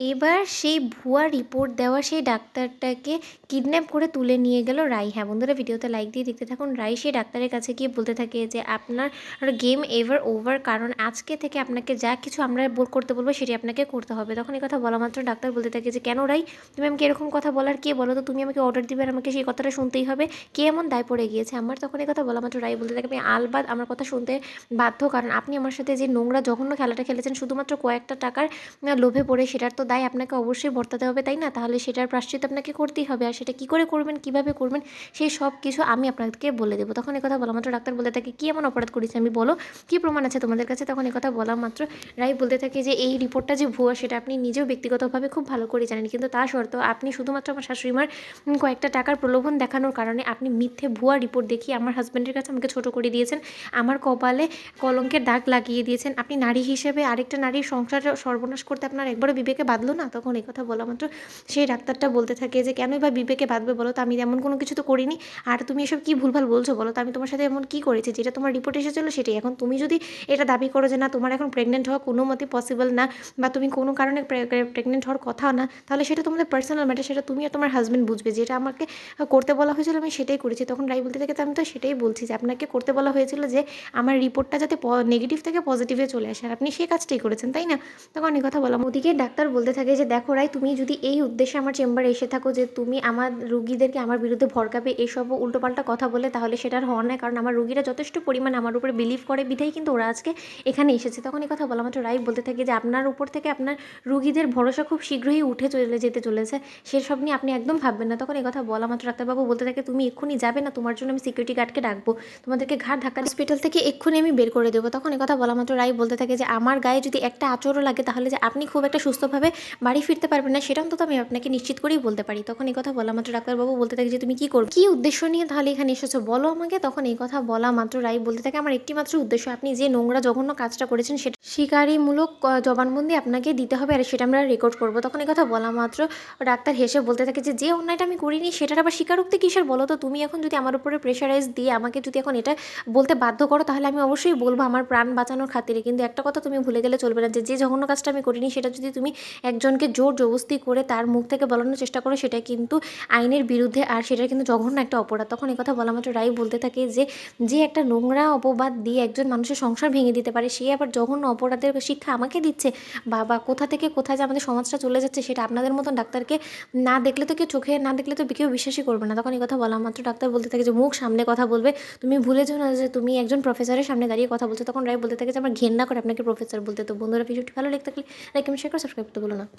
এবার সেই ভুয়া রিপোর্ট দেওয়া সেই ডাক্তারটাকে কিডন্যাপ করে তুলে নিয়ে গেল রাই। হ্যাঁ বন্ধুরা, ভিডিওতে লাইক দিয়ে দেখতে থাকুন। রাই সেই ডাক্তারের কাছে গিয়ে বলতে থাকে যে, আপনার গেম এভার ওভার কারণ আজকে থেকে আপনাকে যা কিছু আমরা বল করতে বলব সেটি আপনাকে করতে হবে। তখন এই কথা বলা মাত্র ডাক্তার বলতে থাকে যে, কেন রাই? তুমি আমাকে এরকম কথা বলার কে? বলো তো, তুমি আমাকে অর্ডার দিবে আমাকে সেই কথাটা শুনতেই হবে। কে এমন দায় পড়ে গিয়েছে? আমার তখন এই কথা বলা মাত্র রাই বলতে থাকে, আমি আলবাদ, আমার কথা শুনতে বাধ্য, কারণ আপনি আমার সাথে যে নোংরা, জঘন্য খেলাটা খেলেছেন, শুধুমাত্র কয়েকটা টাকার লোভে পড়ে সেটার তো দায় আপনাকে অবশ্যই বর্তাতে হবে, তাই না? তাহলে সেটার প্রাশ্চিত আপনাকে করতেই হবে। আর সেটা কী করে করবেন, কীভাবে করবেন সেই সব কিছু আমি আপনাকে বলে দেবো। তখন কথা বলা মাত্র ডাক্তার বলে থাকে, কী এমন অপরাধ করেছি? আমি বলো, কী প্রমাণ আছে তোমাদের কাছে? তখন কথা বলা মাত্র রাই বলতে থাকে যে, এই রিপোর্টটা যে ভুয়া, সেটা আপনি নিজেও ব্যক্তিগতভাবে খুব ভালো করে জানেন। কিন্তু তা সত্ত্বেও আপনি শুধুমাত্র আমার শাশুড়িমার কয়েকটা টাকার প্রলোভন দেখানোর কারণে আপনি মিথ্যে ভুয়া রিপোর্ট দেখিয়ে আমার হাজব্যান্ডের কাছে আমাকে ছোট করে দিয়েছেন। আমার কপালে কলঙ্কের দাগ লাগিয়ে দিয়েছেন। আপনি নারী হিসেবে আরেকটা নারীর সংসার সর্বনাশ করতে আপনার একবারও বিবেকে বাঁধলো না, তখন এই কথা বলা মাত্র সেই ডাক্তারটা বলতে থাকে যে কেনই বা বিবেকে বাঁধবে বলো তো? আমি এমন কোনো কিছু তো করিনি। আর তুমি এসব কী ভুলভাল বলছো বলো তো? আমি তোমার সাথে এমন কী করেছি? যেটা তোমার রিপোর্ট এসেছিল সেটাই। এখন তুমি যদি এটা দাবি করো যে, না, তোমার এখন প্রেগনেন্ট হওয়া কোনো মতে পসিবল না বা তুমি কোনো কারণে প্রেগনেন্ট হওয়ার কথা না, তাহলে সেটা তোমাদের পার্সোনাল ম্যাটার সেটা তুমি আর তোমার হাজব্যান্ড বুঝবে যেটা আমাকে করতে বলা হয়েছিল আমি সেটাই করেছি। তখন রাই বলতে থাকে আমি তো সেটাই বলছি যে, আপনাকে করতে বলা হয়েছিল যে, আমার রিপোর্টটা যাতে নেগেটিভ থেকে পজিটিভে চলে আসে। আর আপনি সেই কাজটাই করেছেন, তাই না? তখন এই কথা বললাম ওদিকে ডাক্তার বলতে থাকে যে, দেখো রাই তুমি যদি এই উদ্দেশ্যে আমার চেম্বারে এসে থাকো যে, তুমি আমার রুগীদেরকে আমার বিরুদ্ধে ভরকাবে এইসব উল্টোপাল্টা কথা বলে, তাহলে সেটার হওয়ার নয়। কারণ আমার রুগীরা যথেষ্ট পরিমাণ আমার উপরে বিলিভ করে বিধাই কিন্তু ওরা আজকে এখানে এসেছে। তখন এই কথা বলা মাত্র রাই বলতে থাকে যে, আপনার উপর থেকে আপনার রুগীদের ভরসা খুব শীঘ্রই উঠে চলে যেতে চলেছে। সেসব নিয়ে আপনি একদম ভাববেন না। তখন এই কথা বলা মাত্র ডাক্তারবাবু বলতে থাকে, তুমি এক্ষুনি যাবে না, তোমার জন্য আমি সিকিউরিটি গার্ডকে ডাকবো। তোমাদেরকে ঘাট ধাক্কা হসপিটাল থেকে এক্ষুনি আমি বের করে দেবো। তখন এই কথা বলা মাত্র রাই বলতে থাকে যে, আমার গায়ে যদি একটা আচরও লাগে, তাহলে যে আপনি খুব একটা সুস্থভাবে বাড়ি ফিরতে পারবেন না, সেটা অন্তত আমি আপনাকে নিশ্চিত করেই বলতে পারি। তখন এই কথা বলা মাত্র ডাক্তারবাবু বলতে থাকে যে, তুমি কী করবে? কী উদ্দেশ্য নিয়ে তাহলে এখানে এসেছ? বলো আমাকে। তখন এই কথা বলা মাত্র রাই বলতে থাকে, আমার একটি মাত্র উদ্দেশ্য, আপনি যে নোংরা জঘন্য কাজটা করেছেন, সেটা শিকারিমূলক জবানবন্দি আপনাকে দিতে হবে, আর সেটা আমরা রেকর্ড করব। তখন এই কথা বলা মাত্র ডাক্তার হেসে বলতে থাকে যে যে অন্যায়টা আমি করিনি, সেটার আবার স্বীকারোক্তি কিসের? বলো তো, তুমি এখন যদি আমার উপরে প্রেশারাইজ দিয়ে আমাকে যদি এখন এটা বলতে বাধ্য করো, তাহলে আমি অবশ্যই বলব আমার প্রাণ বাঁচানোর খাতিরে। কিন্তু একটা কথা তুমি ভুলে গেলে চলবে না যে যে জঘন্য কাজটা আমি করিনি, সেটা যদি তুমি একজনকে জোর জবস্তি করে তার মুখ থেকে বলানোর চেষ্টা করে, সেটা কিন্তু আইনের বিরুদ্ধে আর সেটা কিন্তু জঘন্য একটা অপরাধ। তখন কথা বলা মাত্র রাই বলতে থাকে যে যে একটা নোংরা অপবাদ দিয়ে একজন মানুষের সংসার ভেঙে দিতে পারে, সে আবার জঘন্য অপরাধের শিক্ষা আমাকে দিচ্ছে। বাবা, কোথা থেকে কোথায় যে আমাদের সমাজটা চলে যাচ্ছে, সেটা আপনাদের মতন ডাক্তারকে না দেখলে তো কেউ চোখে, না দেখলে তো কেউ বিশ্বাসই করবে না। তখন এই কথা বলা মাত্র ডাক্তার বলতে থাকে যে, মুখ সামনে কথা বলবে। তুমি ভুলে যাও না যে, তুমি একজন প্রফেসরের সামনে দাঁড়িয়ে কথা বলছো। তখন রায় বলতে থাকে যে, আমার ঘেন্না করে আপনাকে প্রফেসর বলতে। তো বন্ধুরা ভিডিওটি ভালো লেগে থাকলে লাইক আমি শেয়ার করে সাবস্ক্রাইব করতে বলো না